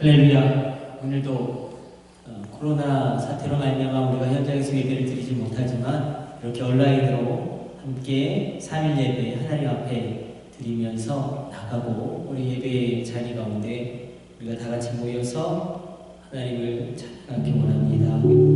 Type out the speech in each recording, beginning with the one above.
할렐루야. 오늘도 어, 코로나 사태로 말미암아 우리가 현장에서 예배를 드리지 못하지만 이렇게 온라인으로 함께 3일 예배 하나님 앞에 드리면서 나가고 우리 예배의 자리 가운데 우리가 다 같이 모여서 하나님을 찬양하기 원합니다.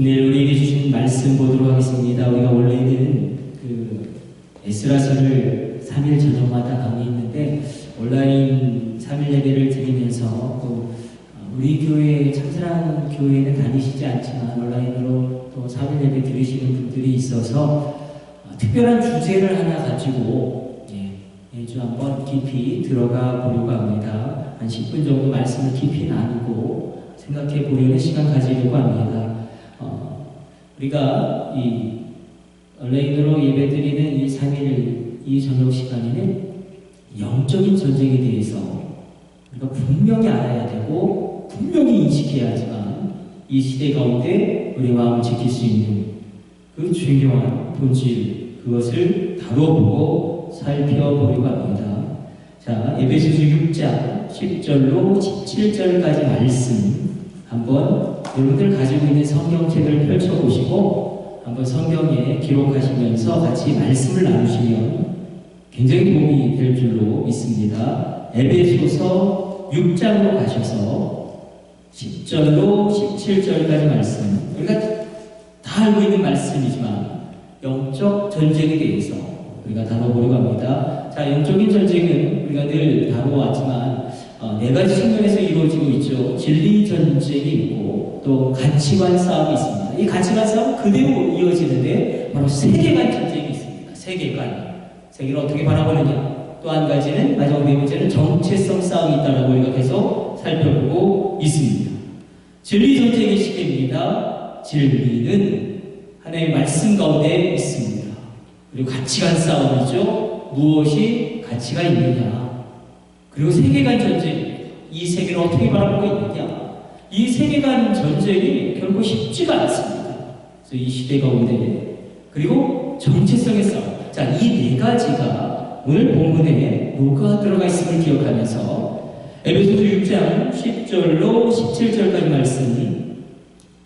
오늘 우리에게 주신 말씀 보도록 하겠습니다. 우리가 원래는 그 에스라서를 3일 저녁마다 강의했는데 온라인 3일 예배를 드리면서 또 우리 교회 참사랑 교회는 다니시지 않지만 온라인으로 또 3일 예배 들으시는 분들이 있어서 어, 특별한 주제를 하나 가지고 예, 매주 한번 깊이 들어가 보려고 합니다. 한 10분 정도 말씀을 깊이 나누고 생각해 보려는 시간 가지려고 합니다. 어, 우리가 이 온라인으로 예배드리는 이 3일 이 저녁 시간에는 영적인 전쟁에 대해서 우리가 분명히 알아야 되고 분명히 인식해야 하지만 이 시대 가운데 우리 마음을 지킬 수 있는 그 중요한 본질 그것을 다뤄보고 살펴보려고 합니다. 자, 에베소서 6장 10절로 17절까지 말씀 한번 여러분들 가지고 있는 성경책을 펼쳐보시고 한번 성경에 기록하시면서 같이 말씀을 나누시면 굉장히 도움이 될 줄로 믿습니다. 에베소서 6장으로 가셔서 10절로 17절까지 말씀 우리가 다 알고 있는 말씀이지만 영적 전쟁에 대해서 우리가 다뤄보려고 합니다. 자, 영적인 전쟁은 우리가 늘 다루어왔지만 어, 네 가지 측면에서 이루어지고 있죠. 진리 전쟁이 있고 또 가치관 싸움이 있습니다. 이 가치관 싸움 그대로 이어지는데 바로 세계관 전쟁이 있습니다. 세계관. 세계를 어떻게 바라보느냐. 또 한 가지는 마지막 네 번째는 정체성 싸움이 있다라고 우리가 계속 살펴보고 있습니다. 진리 전쟁의 시대입니다. 진리는 하나님의 말씀 가운데 있습니다. 그리고 가치관 싸움이죠. 무엇이 가치가 있느냐. 그리고 세계관 전쟁. 이 세계를 어떻게 바라보고 있느냐. 이 세계관 전쟁이 결코 쉽지가 않습니다. 그래서 이 시대 가운데 그리고 정체성의 싸움. 자, 이 네 가지가 오늘 본문에 녹아 들어가 있음을 기억하면서 에베소서 6장 10절로 17절까지 말씀이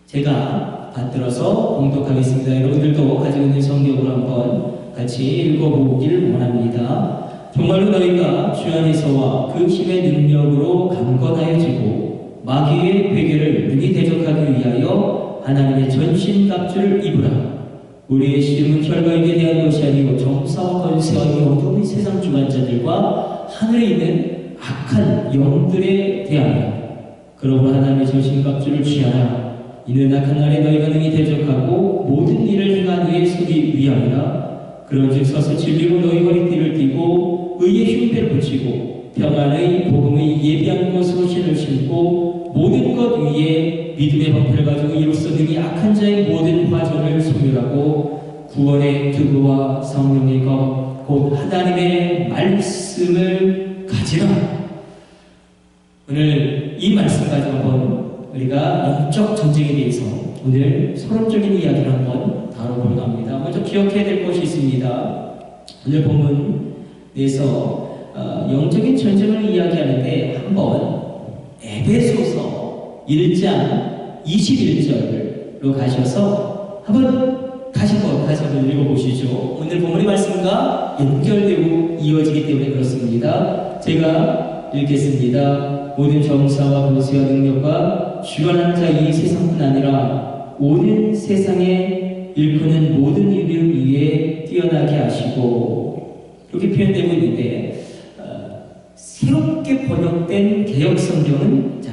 제가 받들어서 공독하겠습니다. 여러분들도 가지고 있는 성경으로 한번 같이 읽어보길 원합니다. 정말로 너희가 주 안에서와 그 힘의 능력으로 강건하여지고 마귀의 괴계를 능히 대적하기 위하여 하나님의 전신갑주를 입으라. 우리의 씨름은 혈과육에 대한 것이 아니고 정사와 권세와 이 어두운 세상 주관자들과 하늘에 있는 악한 영들에 대하여 그러므로 하나님의 전신갑주를 취하라. 이는 악한 날에 너희가 능히 대적하고 모든 일을 행한 후에 서기 위함이라. 그런즉 서서 진리로 너희 허리띠를 띠고 의의 흉배를 붙이고 평안의 복음의 예비한 것으로 신을 신고 모든 것 위에 믿음의 방패를 가지고 이로써 능히 악한 자의 모든 화전을 소멸하고 구원의 두부와 성령의 것곧 하나님의 말씀을 가지라. 오늘 이 말씀 가지고 한번 우리가 영적 전쟁에 대해서 오늘 서론적인 이야기를 한번 다뤄보려고 합니다. 먼저 기억해야 될 것이 있습니다. 오늘 본 문에서 어, 영적인 전쟁을 이야기하는데 한번 에베소서 1장 21절로 가셔서 한번 한번 다시 한번 읽어보시죠. 오늘 본문의 말씀과 연결되고 이어지기 때문에 그렇습니다. 제가 읽겠습니다. 모든 정사와 권세와 능력과 주관한 자 이 세상뿐 아니라 오는 세상에 일컫는 모든 이름 위에 뛰어나게 하시고 이렇게 표현되고 있는데 어, 새롭게 번역된 개혁 성경은 자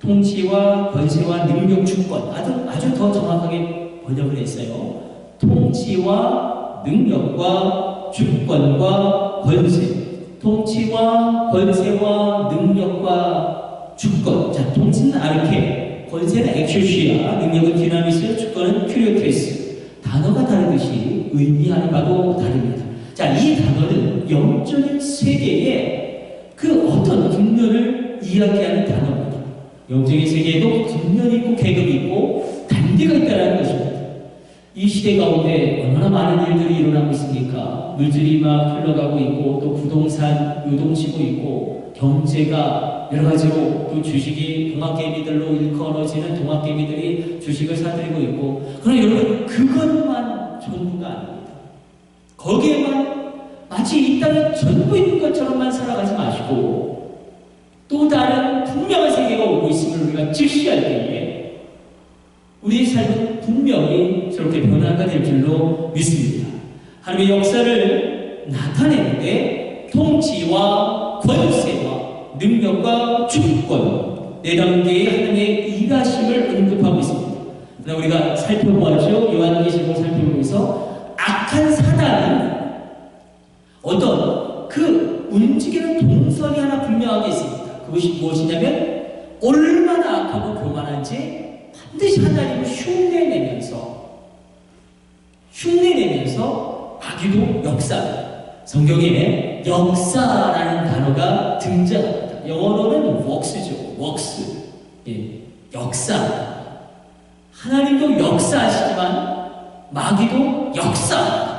통치와 권세와 능력 주권 아주 아주 더 정확하게 번역을 했어요. 통치와 능력과 주권과 권세 통치와 권세와 능력과 주권. 자, 통치는 아르케, 권세는 엑슈시아, 능력은 디나미스, 주권은 큐리오테스. 단어가 다르듯이 의미하는 바도 다릅니다. 자, 이 단어는 영적인 세계의 그 어떤 국면을 이야기하는 단어입니다. 영적인 세계에도 국면이 있고 계급이 있고 단계가 있다는 것입니다. 이 시대 가운데 얼마나 많은 일들이 일어나고 있습니까? 물질이 막 흘러가고 있고 또 부동산 요동치고 있고 경제가 여러 가지로 또 주식이 동학개미들로 일컬어지는 동학개미들이 주식을 사들이고 있고 그러나 여러분 그것만 전부가 아닙니다. 거기에만 마치 이 땅에 전부 있는 것처럼만 살아가지 마시고 또 다른 분명한 세계가 오고 있음을 우리가 직시할 때에 우리의 삶은 분명 저렇게 변화가 될 줄로 믿습니다. 하나님의 역사를 나타내는데 통치와 권세와 능력과 주권 네 단계의 하나님의 일하심을 언급하고 있습니다. 우리가 살펴보았죠. 요한계시록을 살펴보면서 악한 사단은 어떤 그 움직이는 동선이 하나 분명하게 있습니다. 그것이 무엇이냐면 얼마나 악하고 교만한지 반드시 하나님을 흉내내면서 흉내내면서 마귀도 역사합니다. 성경에 역사라는 단어가 등장합니다. 영어로는 works죠. works. 예, 역사. 하나님도 역사하시지만 마귀도 역사합니다.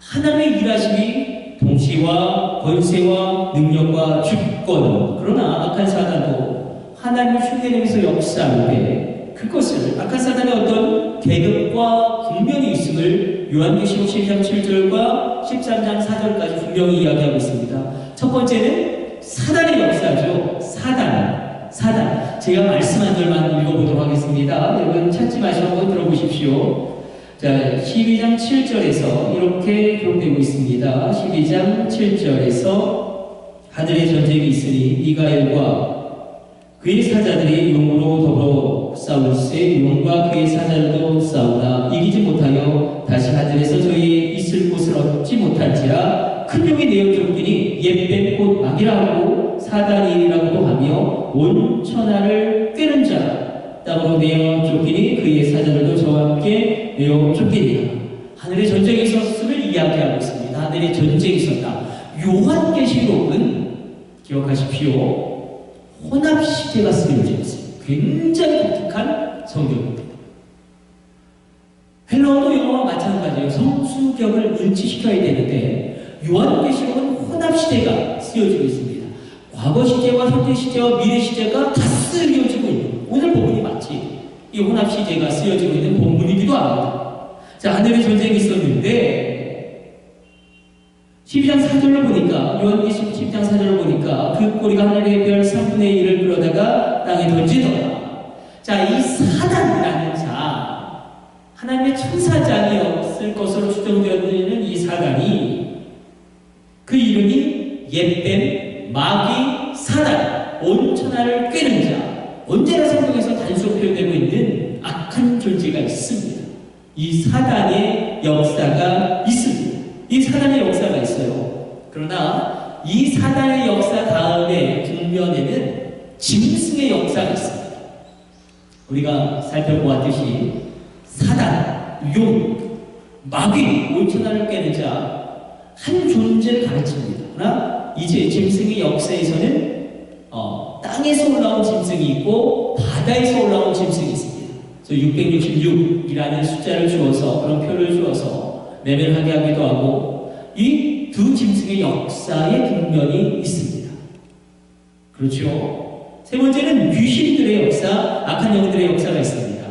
하나님의 일하심이 동시와 권세와 능력과 주권 그러나 악한 사단도 하나님을 흉내내면서 역사하는데 그것을 악한 사단의 어떤 계급과 국면이 있음을 요한계시록 12장 7절과 13장 4절까지 분명히 이야기하고 있습니다. 첫 번째는 사단의 역사죠. 사단. 사단. 제가 말씀한 절만 읽어보도록 하겠습니다. 여러분 찾지 마시고 들어보십시오. 자, 12장 7절에서 이렇게 기록되고 있습니다. 12장 7절에서 하늘의 전쟁이 있으니 미가엘과 그의 사자들이 용으로 더불어 싸울세 용과 그의 사자들도 싸우나 이기지 못하여 다시 하늘에서 저희 있을 곳을 얻지 못할지라 큰 용이 내어 쫓기니 옛뱀 곧 막이라 하고 사단이라고도 하며 온 천하를 꿰는 자라 땅으로 내어 쫓기니 그의 사자들도 내어 쫓기니라 하늘의 전쟁이 있었음을 이야기하고 있습니다 하늘의 전쟁이 있었다 요한계시록은 기억하십시오 혼합 시대가 쓰여져 있어요. 굉장히 독특한 성경입니다. 헬라어도 영어와 마찬가지예요. 성수격을 일치시켜야 되는데 요한계시록은 혼합 시대가 쓰여지고 있습니다. 과거 시제와 현재 시제와 미래 시제가 다 쓰여지고 있는 오늘 본문이 마치 이 혼합 시제가 쓰여지고 있는 본문이기도 합니다. 자 하늘의 전쟁이 있었는데 12장 4절로 보니까 요한계시록 12장 4절로 보니까 그 꼬리가 하늘의 별 3분의 1을 끌어다가 땅에 던지더라. 자, 이 사단이라는 자, 하나님의 천사장이었을 것으로 추정되어지는 이 사단이 그 이름이 옛뱀, 마귀, 사단, 온 천하를 꿰는 자, 언제나 성경에서 단수 표현되고 있는 악한 존재가 있습니다. 이 사단의 역사가 있습니다. 이 사단의 역사가 있어요. 그러나 이 사단의 역사 다음에 국면에는 짐승의 역사가 있습니다. 우리가 살펴보았듯이 사단, 용, 마귀, 온천하를 깨는 자한 존재를 가르칩니다. 그러나 이제 짐승의 역사에서는 어, 땅에서 올라온 짐승이 있고 바다에서 올라온 짐승이 있습니다. 그래서 666이라는 숫자를 주어서 그런 표를 주어서 매매하게 하기도 하고 이 두 짐승의 역사의 국면이 있습니다. 그렇죠? 세 번째는 귀신들의 역사, 악한 영들의 역사가 있습니다.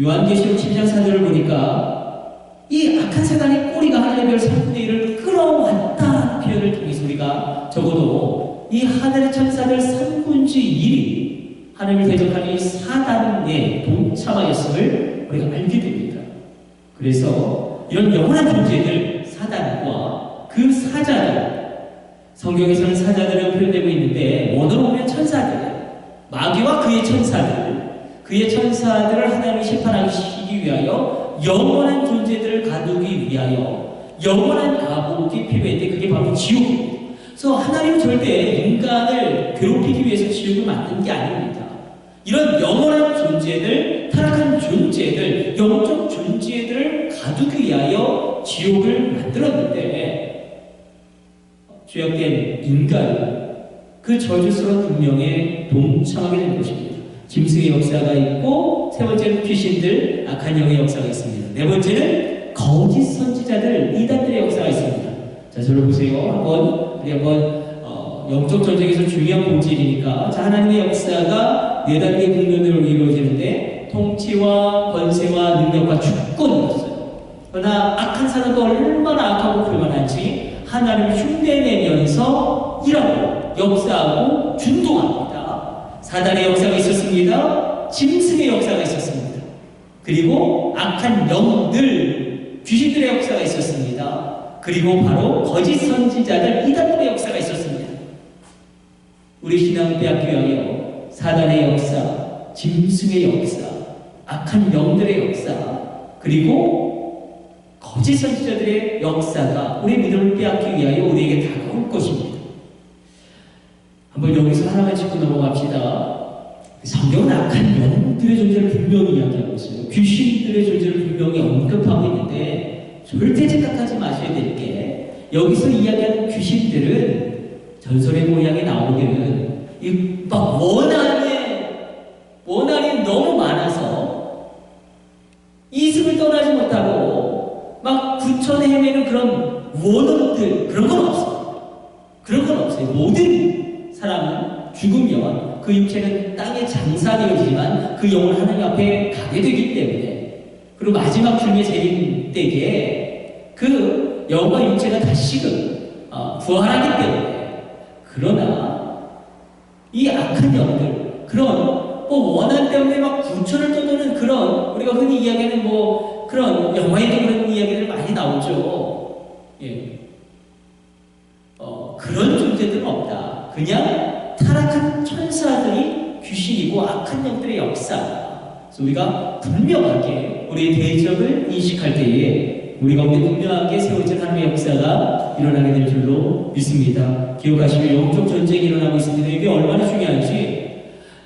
요한계시록 7장 4절을 보니까 이 악한 사단의 꼬리가 별 3분의 1을 끌어왔다는 표현을 통해서 우리가 적어도 이 하늘의 천사들 3분의 1이 하나님을 대적하는 이 사단에 동참하였음을 우리가 알게 됩니다. 그래서 이런 영원한 존재들 사단과 그 사자들 성경에서는 사자들을 표현되고 있는데 원어로 보면 천사들 마귀와 그의 천사들 그의 천사들을 하나님이 심판하시기 위하여 영원한 존재들을 가두기 위하여 영원한 가복이 필요했는데 그게 바로 지옥입니다. 그래서 하나님은 절대 인간을 괴롭히기 위해서 지옥을 만든 게 아닙니다. 이런 영원한 존재들, 타락한 존재들, 영적 존재들을 가두기 위하여 지옥을 만들었는데 죄악된 인간은 그 저주스러운 운명에 동참하게 된 것입니다. 짐승의 역사가 있고 세 번째는 귀신들, 악한 영의 역사가 있습니다. 네 번째는 거짓 선지자들, 이단들의 역사가 있습니다. 자, 저를 보세요. 한번 우리 한번 어, 영적 전쟁에서 중요한 본질이니까 자, 하나님의 역사가 네 단계 국면으로 이루어지는데 통치와 권세와 능력과 주권이 있어요. 그러나 악한 사람도 얼마나 악하고 교만한지 하나님을 흉내내면서 일하고 역사하고 준동합니다. 사단의 역사가 있었습니다. 짐승의 역사가 있었습니다. 그리고 악한 영들, 귀신들의 역사가 있었습니다. 그리고 바로 거짓 선지자들, 이단들의 역사가 있었습니다. 우리 신앙을 빼앗기 위하여 사단의 역사, 짐승의 역사, 악한 영들의 역사, 그리고 거짓 선지자들의 역사가 우리 믿음을 빼앗기 위하여 우리에게 다가올 것입니다. 한번 여기서 하나만 짚고 넘어갑시다. 성경은 악한 영들의 존재를 분명히 이야기하고 있어요. 귀신들의 존재를 분명히 언급하고 있는데 절대 생각하지 마셔야 될 게 여기서 이야기하는 귀신들은 전설의 모양이 나오기는 이 막 원한에 원한이 너무 많아서 이승을 떠나지 못하고 막 구천에 헤매는 그런 원혼들 그런 건 없어요. 그런 건 없어요. 모든 사람은 죽으면 그 육체는 땅에 장사되어지지만 그 영혼 하나님 앞에 가게 되기 때문에 그리고 마지막 중에 재림 때에 그 영과 육체가 다시금 어, 부활하기 때문에 그러나 이 악한 영들 그런 뭐 원한 때문에 막 구천을 떠도는 그런 우리가 흔히 이야기하는 뭐 그런 영화에도 그런 이야기들 많이 나오죠. 예. 어, 그런 존재들은 없다. 그냥 타락한 천사들이 귀신이고 악한 영들의 역사. 그래서 우리가 분명하게 우리의 대적을 인식할 때에 우리 가운데 분명하게 세워진 하나님의 역사가 일어나게 될 줄로 믿습니다. 기억하시면 영적 전쟁이 일어나고 있습니다. 이게 얼마나 중요한지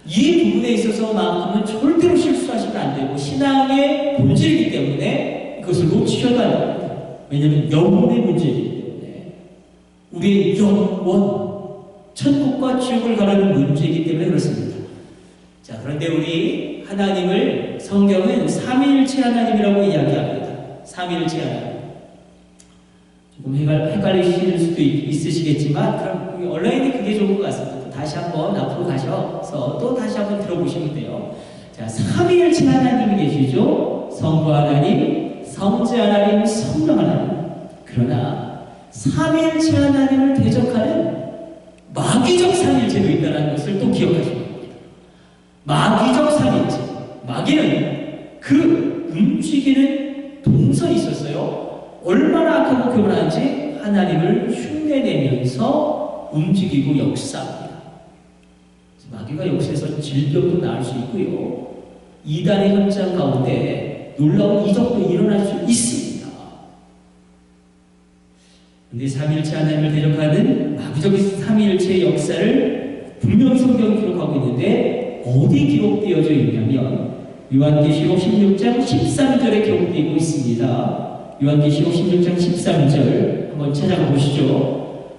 이 부분에 있어서만큼은 절대로 실수하시면 안 되고 신앙의 본질이기 때문에 이것을 놓치셔도 안 됩니다. 왜냐하면 영혼의 문제이기 때문에 우리의 영원 천국과 지옥을 가라는 문제이기 때문에 그렇습니다. 자 그런데 우리 하나님을 성경은 삼위일체 하나님이라고 이야기합니다. 삼위일체 하나님. 조금 헷갈, 헷갈리실 수도 있, 있으시겠지만 그럼 온라인이 그게 좋은 것 같습니다. 또 다시 한번 앞으로 가셔서 또 다시 한번 들어보시면 돼요. 자 삼위일체 하나님이 계시죠. 성부 하나님, 성자 하나님, 성령 하나님. 그러나 삼위일체 하나님을 대적하는 마귀적 삼위일체도 있다는 것을 또 기억하시면 됩니다. 마귀적 삼위일체. 마귀는 그 움직이는 동선이 있었어요. 얼마나 악하고 교만한지 하나님을 흉내내면서 움직이고 역사합니다. 마귀가 역사에서 질병도 낳을 수 있고요. 이단의 현장 가운데 놀라운 이적도 일어날 수 있습니다. 근데 삼일체 하나님을 대적하는 마귀적 삼일체의 역사를 분명히 성경이 기록하고 있는데 어디 기록되어져 있냐면 요한계시록 16장 13절에 기록되고 있습니다. 요한계시록 16장 13절 한번 찾아가 보시죠.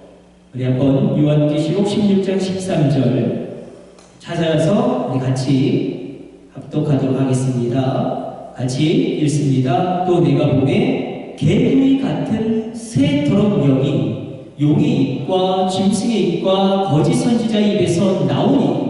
우리 한번 요한계시록 16장 13절 찾아서 우리 같이 합독하도록 하겠습니다. 같이 읽습니다. 또 내가 보매 개구리 같은 새 더러운 영이 용의 입과 짐승의 입과 거짓 선지자의 입에서 나오니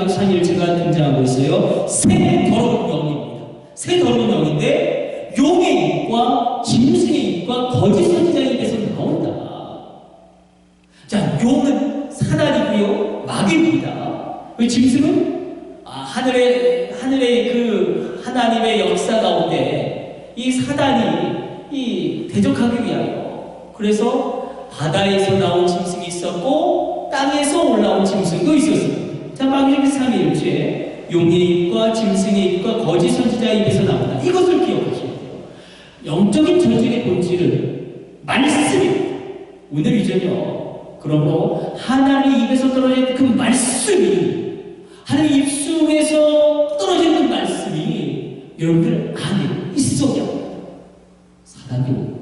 마귀적 삼위일체가 등장하고 있어요. 새 더러운 영입니다. 새 더러운 영인데 용의 입과 짐승의 입과 거짓 선지자의 입에서 나온다. 자 용은 사단이고요 마귀입니다. 그 짐승은 아, 하늘의 하늘의 그 하나님의 역사 가운데 이 사단이 이 대적하기 위하여 그래서 바다에서 나온 짐승이 있었고 땅에서 올라온 짐승도 있었습니 다. 자 마귀의 삼위일체 용의 입과 짐승의 입과 거짓 선지자의 입에서 나온다. 이것을 돼요. 영적인 전쟁의 본질은 말씀입니다. 오늘 이전요. 그러므로 하나님의 입에서 떨어진 그 말씀이 하나님 입술에서 떨어지는 그 말씀이 여러분들 안에 있어야. 사단도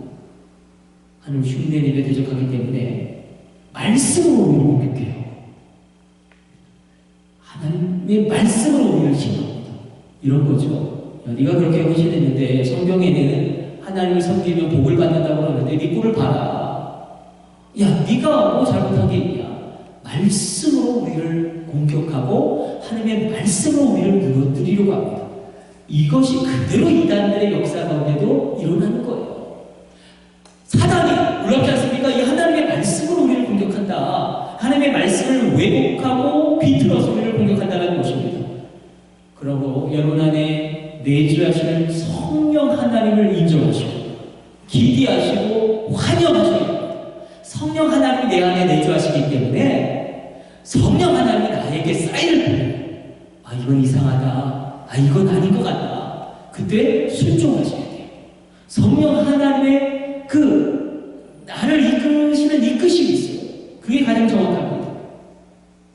하나님 흉내내며 대적하기 때문에 말씀으로 우리를 공격해요. 하나님의 말씀으로 우리를 시험합니다. 이런 거죠. 야, 네가 그렇게 헌신했는데 성경에는 하나님을 섬기면 복을 받는다고 그러는데 네 꼴을 봐라. 야, 네가 뭐 잘못한 게 있냐? 말씀으로 우리를 공격하고 하나님의 말씀으로 우리를 무너뜨리려고 합니다. 이것이 그대로 이단들의 역사 가운데도 일어나는 거예요. 사단이 놀랍지 않습니까? 이 하나님의 말씀으로 우리를 공격한다. 하나님의 말씀을 왜곡하고 비틀어서 우리를 공격한다는 것입니다. 그러고 여러분 안에 내주하시는 성령 하나님을 인정하시고 기대하시고 됩니다. 성령 하나님이 내 안에 내주하시기 때문에 성령 하나님이 나에게 사인을. 아 이건 이상하다. 아 이건 아닌 것 같다. 그때 순종하셔야 돼요. 성령 하나님의 그 나를 이끄시는 이끄심이 있어요. 그게 가장 정확합니다.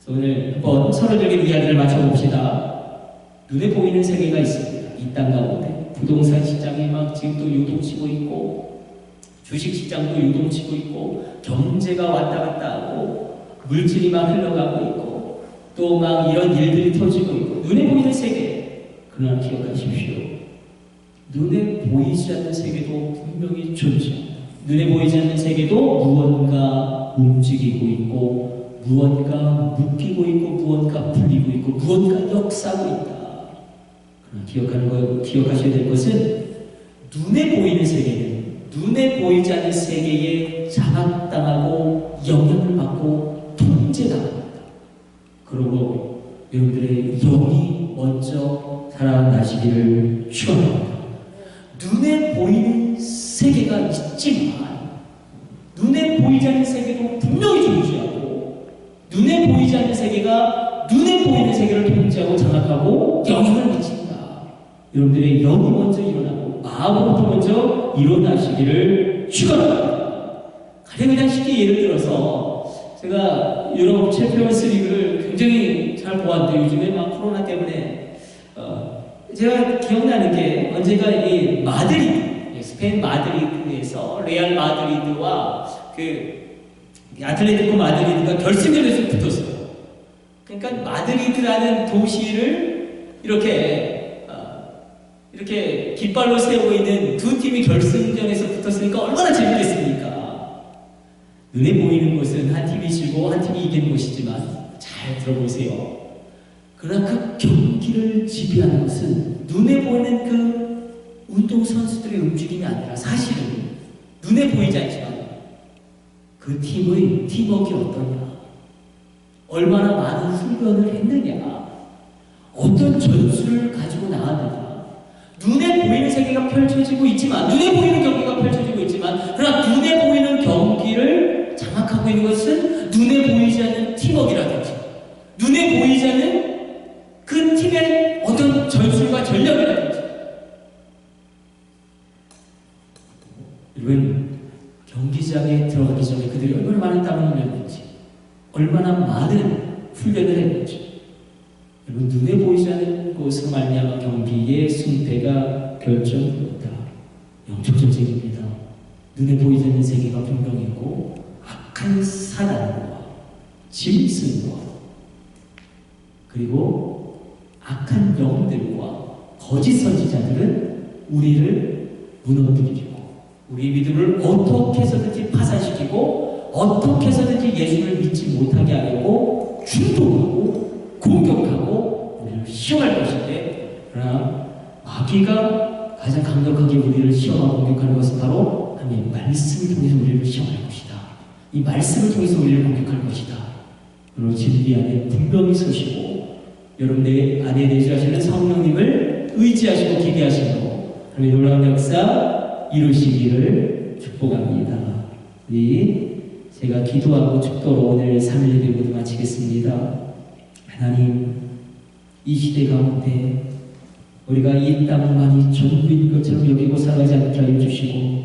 오늘 한번 서로적인 이야기를 맞춰봅시다. 눈에 보이는 세계가 있습니다. 이 땅 가운데 부동산 시장이 막 지금 또 요동치고 있고 주식 시장도 요동치고 있고 경제가 왔다 갔다 하고 물질이 막 흘러가고 있고 또 막 이런 일들이 터지고 있고 눈에 보이는 세계 그러나 기억하십시오. 눈에 보이지 않는 세계도 분명히 존재합니다. 눈에 보이지 않는 세계도 무언가 움직이고 있고 무언가 묶이고 있고 무언가 풀리고 있고 무언가 역사하고 있다. 기억하는 거 기억하셔야 될 것은 눈에 보이는 세계는 눈에 보이지 않는 세계에 장악당하고 영향을 받고 통제당합니다. 그리고 여러분들의 영이 먼저 살아나시기를 축원합니다. 눈에 보이는 세계가 있지만 눈에 보이지 않는 세계도 눈에 보이지 않는 세계가 눈에 보이는 세계를 통제하고 장악하고 영향을 미친다. 여러분들의 영이 먼저 일어나고 마음부터 먼저 일어나시기를 축원합니다. 가장 그냥 쉽게 예를 들어서 제가 유럽 챔피언스 리그를 굉장히 잘 보았는데 요즘에 막 코로나 때문에 어, 제가 기억나는 게 언제가 이 마드리드 예, 스페인 마드리드에서 레알 마드리드와 그 아틀레티코 마드리드가 결승전에서 붙었어요. 그러니까 마드리드라는 도시를 이렇게 어, 이렇게 깃발로 세우고 있는 두 팀이 결승전에서 붙었으니까 얼마나 재밌겠습니까? 눈에 보이는 것은 한 팀이 지고 한 팀이 이기는 것이지만 잘 들어보세요. 그러나 그 경기를 지배하는 것은 눈에 보이는 그 운동 선수들의 움직임이 아니라 사실은 눈에 보이지 않지만 그 팀의 팀워크가 어떠냐, 얼마나 많은 훈련을 했느냐, 어떤 전술을 가지고 나왔느냐, 눈에 보이는 세계가 펼쳐지고 있지만, 눈에 보이는 경기가 펼쳐지고 있지만, 그러나 눈에 보이는 경기를 장악하고 있는 것은 눈에 보이지 않는 팀워크라든지, 눈에 보이지 않는 그 팀의 어떤 전술과 전략이라든지. 여러분, 경기장에 들어가기 전에 그들이 얼마나 많은 땀을 흘렸는지, 얼마나 많은 훈련을 했는지, 여러분 눈에 보이지 않는 곳으로 말미암아 경기의 승패가 결정되었다. 영적 전쟁입니다. 눈에 보이지 않는 세계가 분명했고 악한 사단과 짐승과 그리고 악한 영들과 거짓 선지자들은 우리를 무너뜨리고 우리 믿음을 어떻게 해서든지 파산시키고 어떻게 해서든지 예수를 믿지 못하게 하려고 충동하고 공격하고 우리를 시험할 것인데 그러나 마귀가 가장 강력하게 우리를 시험하고 공격하는 것은 바로 하나님의 말씀을 통해서 우리를 시험할 것이다. 이 말씀을 통해서 우리를 공격할 것이다. 그리고 진리 안에 분명히 서시고 여러분의 안에 내주하시는 성령님을 의지하시고 기대하시고 하나님의 놀라운 역사 이루시기를 축복합니다. 우리 제가 기도하고 축도로 오늘 3일 예배 모두 마치겠습니다. 하나님 이 시대 가운데 우리가 이 땅만이 전부인 것처럼 여기고 살아가지 않게 하여 주시고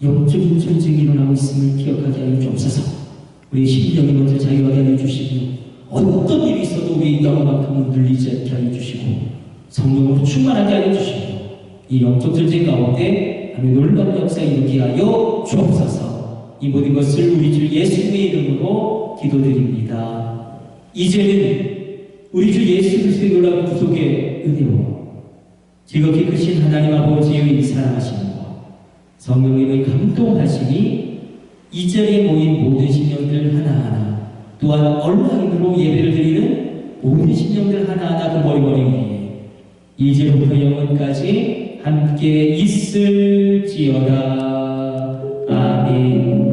영적인 전쟁이 일어나고 있음을 기억하게 하여 주옵소서. 우리 심령이 먼저 자유하게 하여 주시고 어떤 일이 있어도 우리 영만큼은 눌리지 않게 하여 주시고 성령으로 충만하게 하여 주시고 이 영적 전쟁 가운데 하나님 놀라운 역사 일으키게 하여 주옵소서. 이 모든 것을 우리 주 예수님의 이름으로 기도드립니다. 이제는 우리 주 예수 그리스도의 놀라운 구속의 은혜와 지극히 크신 하나님 아버지의 사랑하심과 성령님의 감동하심이 이 자리에 모인 모든 신령들 하나하나 또한 온라인으로 예배를 드리는 모든 신령들 하나하나 그 머리머리 위에 이제부터 영원까지 함께 있을지어다. 아멘